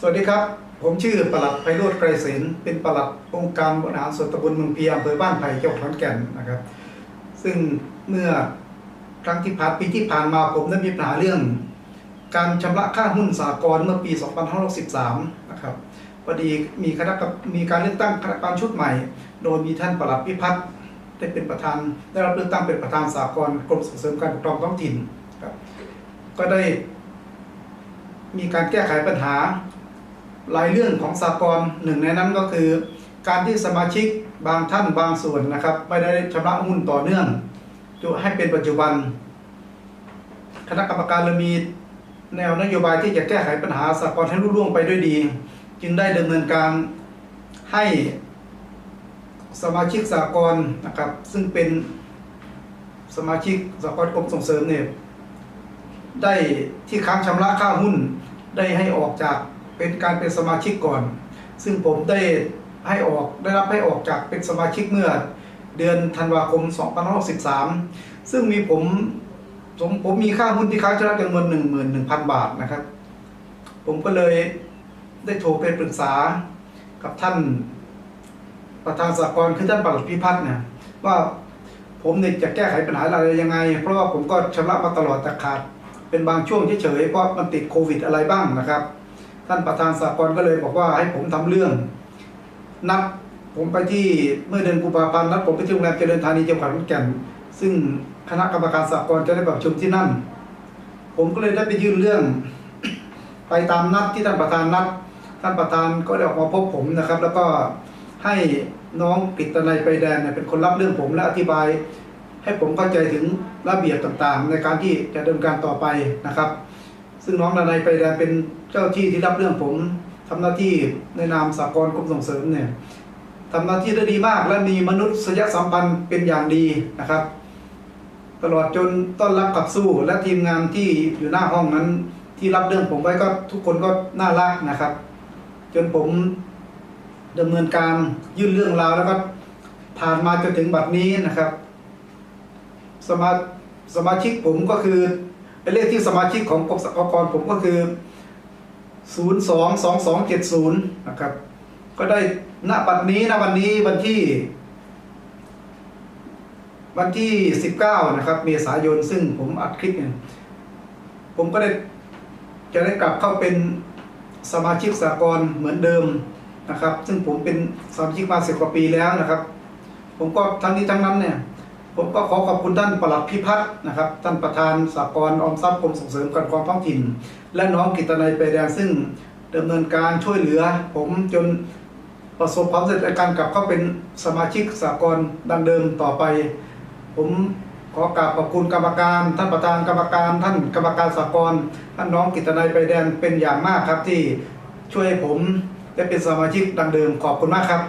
สวัสดีครับ ผมชื่อประหลัดไพโรธไกรเสนเป็นประหลัดองค์การบริหารส่วนตำบลเมืองเพียอำเภอบ้านไผ่จังหวัดขอนแก่นนะครับ ซึ่งเมื่อครั้งที่ผ่านปีที่ผ่านมาผมได้มีปัญหาเรื่อง การชำระค่าหุ้นสากลเมื่อปี 2563นะครับพอดีมีคณะกรรมมีการเลือกตั้งคณะกรรมการชุดใหม่ โดยมีท่านประหลัดพิพัฒน์ได้เป็นประธานได้รับเลือกตั้งเป็นประธานสากลกรมส่งเสริมการปกครองท้องถิ่นครับก็ได้มีการแก้ไขปัญหา หลายเรื่องของสากลหนึ่งในนั้นก็คือ การที่สมาชิกบางท่านบางส่วนนะครับ ไม่ได้ชำระหุ้นต่อเนื่องจนให้เป็นปัจจุบัน คณะกรรมการเลยมีแนวนโยบายที่จะแก้ไขปัญหาสากลให้รุ่ล่วงไปด้วยดี จึงได้ดำเนินการให้สมาชิกสากลนะครับ ซึ่งเป็นสมาชิกสากลกรมส่งเสริมเนี่ยได้ที่ค้างชำระค่าหุ้นได้ให้ออกจาก เป็นการเป็นสมาชิกก่อน ซึ่งผมได้ให้ออกได้รับให้ออกจากเป็นสมาชิกเมื่อเดือนธันวาคม 2563 ซึ่งมีผมผมผมมีค่าหุ้นที่ค้างชำระจำนวน 11,000 บาทนะครับ ผมก็เลยได้โทรไปปรึกษากับท่านประธานสากลคือท่านปลัดพิพัฒน์เนี่ยว่าผมเนี่ยจะแก้ไขปัญหาอะไรยังไง เพราะว่าผมก็ชำระมาตลอดแต่ขาด เป็นบางช่วงเฉยๆเพราะมันติดโควิดอะไรบ้างนะครับ ท่านประธานสากลก็เลยบอกว่าให้ผมทำเรื่อง นัดผมไปที่เมื่อเดือนกุมภาพันธ์นัดผมไปที่โรงแรมเจริญธานีจังหวัดขอนแก่น ซึ่งคณะกรรมการสากลจะได้ประชุมที่นั่น ผมก็เลยได้ไปยื่นเรื่อง ไปตามนัดที่ท่านประธานนัด ท่านประธานก็ได้ออกมาพบผมนะครับ แล้วก็ให้น้องกฤตนัยไปแดนเป็นคนรับเรื่องผมและอธิบาย ให้ผมเข้าใจถึงระเบียบต่างๆ ในการที่จะดำเนินการต่อไปนะครับ ซึ่งน้องดนายไปแดนเป็นเจ้าที่ที่รับเรื่องผมทำหน้าที่ในนามสากลกรมส่งเสริมเนี่ยทำหน้าที่ได้ดีมากและมีมนุษยสัมพันธ์เป็นอย่างดีนะครับ ตลอดจนต้อนรับขับสู้และทีมงานที่อยู่หน้าห้องนั้น ที่รับเรื่องผมไว้ก็ทุกคนก็น่ารักนะครับ จนผมดำเนินการยื่นเรื่องราวแล้วก็ผ่านมาจนถึงบัดนี้นะครับ สมาสมาชิกผมก็คือ เป็นเลขที่สมาชิกของกรมสรรพากรผมก็คือ 022270 นะครับ ก็ได้ณบัดนี้นะวันนี้วันที่ วันที่ 19 นะครับ เมษายนซึ่งผมอัดคลิปเนี่ยผมก็ได้จะได้กลับเข้าเป็นสมาชิกสากลเหมือนเดิมนะครับ ซึ่งผมเป็นสมาชิกมาสิบกว่าปีแล้วนะครับ ผมก็ทั้งนี้ทั้งนั้นเนี่ย ผมก็ขอขอบคุณท่านปลัดพิพัฒน์นะครับท่านประธานสากลออมทรัพย์กรมส่งเสริมการกครองท้องถิ่น และน้องกิตนัยไปแดงซึ่งดำเนินการช่วยเหลือ ผมจนประสบความสำเร็จในการกลับเข้าเป็นสมาชิกสากลดังเดิมต่อไป ผมขอกราบขอบคุณกรรมการ ท่านประธานกรรมการท่านกรรมการสากลท่านน้องกิตนัยไปแดงเป็นอย่างมากครับที่ช่วยให้ผมได้เป็นสมาชิกดังเดิมขอบคุณมากครับ